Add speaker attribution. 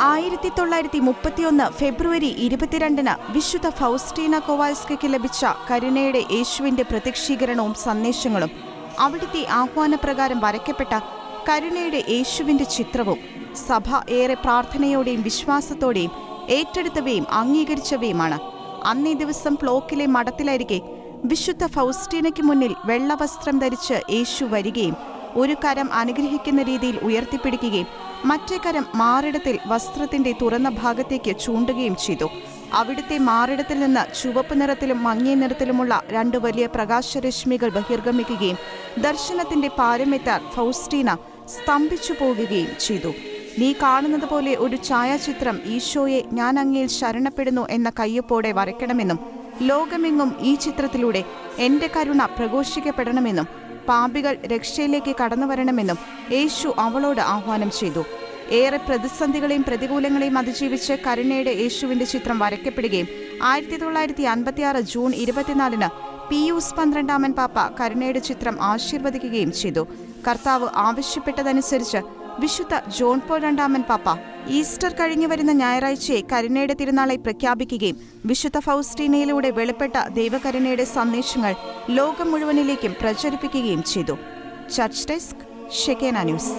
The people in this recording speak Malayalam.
Speaker 1: ആയിരത്തി തൊള്ളായിരത്തി മുപ്പത്തിയൊന്ന് ഫെബ്രുവരി ഇരുപത്തിരണ്ടിന് വിശുദ്ധ ഫൗസ്റ്റീന കൊവാൽസ്കയ്ക്ക് ലഭിച്ച കരുണയുടെ യേശുവിന്റെ പ്രത്യക്ഷീകരണവും സന്ദേശങ്ങളും അവിടുത്തെ ആഹ്വാനപ്രകാരം വരയ്ക്കപ്പെട്ട കരുണയുടെ യേശുവിന്റെ ചിത്രവും സഭ ഏറെ പ്രാർത്ഥനയോടെയും വിശ്വാസത്തോടെയും ഏറ്റെടുത്തവയും അംഗീകരിച്ചവയുമാണ്. അന്നേ ദിവസം ഫ്ലോക്കിലെ മഠത്തിലരികെ വിശുദ്ധ ഫൗസ്റ്റീനയ്ക്ക് മുന്നിൽ വെള്ളവസ്ത്രം ധരിച്ച് യേശു വരികയും ഒരു കരം അനുഗ്രഹിക്കുന്ന രീതിയിൽ ഉയർത്തിപ്പിടിക്കുകയും മറ്റേ കരം മാറിടത്തിൽ വസ്ത്രത്തിന്റെ തുറന്ന ഭാഗത്തേക്ക് ചൂണ്ടുകയും ചെയ്തു. അവിടുത്തെ മാറിടത്തിൽ നിന്ന് ചുവപ്പ് നിറത്തിലും മങ്ങിയ നിറത്തിലുമുള്ള രണ്ട് വലിയ പ്രകാശരശ്മികൾ ബഹിർഗമിക്കുകയും ദർശനത്തിന്റെ പാരമെത്താൻ ഫൗസ്റ്റീന സ്തംഭിച്ചു പോകുകയും ചെയ്തു. നീ കാണുന്നത് പോലെ ഒരു ഛായാചിത്രം ഈശോയെ ഞാൻ അങ്ങയിൽ ശരണപ്പെടുന്നു എന്ന കയ്യൊപ്പോടെ വരയ്ക്കണമെന്നും ലോകമെങ്ങും ഈ ചിത്രത്തിലൂടെ എന്റെ കരുണ പ്രഘോഷിക്കപ്പെടണമെന്നും പാപികൾ രക്ഷയിലേക്ക് കടന്നുവരണമെന്നും യേശു അവളോട് ആഹ്വാനം ചെയ്തു. ഏറെ പ്രതിസന്ധികളെയും പ്രതികൂലങ്ങളെയും അതിജീവിച്ച് കരുണയുടെ യേശുവിന്റെ ചിത്രം വരയ്ക്കപ്പെടുകയും ആയിരത്തി തൊള്ളായിരത്തി അൻപത്തിയാറ് ജൂൺ ഇരുപത്തിനാലിന് പിയൂസ് പന്ത്രണ്ടാമൻ പാപ്പ കരുണയുടെ ചിത്രം ആശീർവദിക്കുകയും ചെയ്തു. കർത്താവ് ആവശ്യപ്പെട്ടതനുസരിച്ച് വിശുദ്ധ ജോൺ പോൾ രണ്ടാമൻ പാപ്പ ഈസ്റ്റർ കഴിഞ്ഞു വരുന്ന ഞായറാഴ്ചയെ കരുണയുടെ തിരുനാളായി പ്രഖ്യാപിക്കുകയും വിശുദ്ധ ഫൗസ്റ്റീനയിലൂടെ വെളിപ്പെട്ട ദൈവകരുണയുടെ സന്ദേശങ്ങൾ ലോകം മുഴുവനിലേക്കും പ്രചരിപ്പിക്കുകയും ചെയ്തു. Church desk Shekinah news.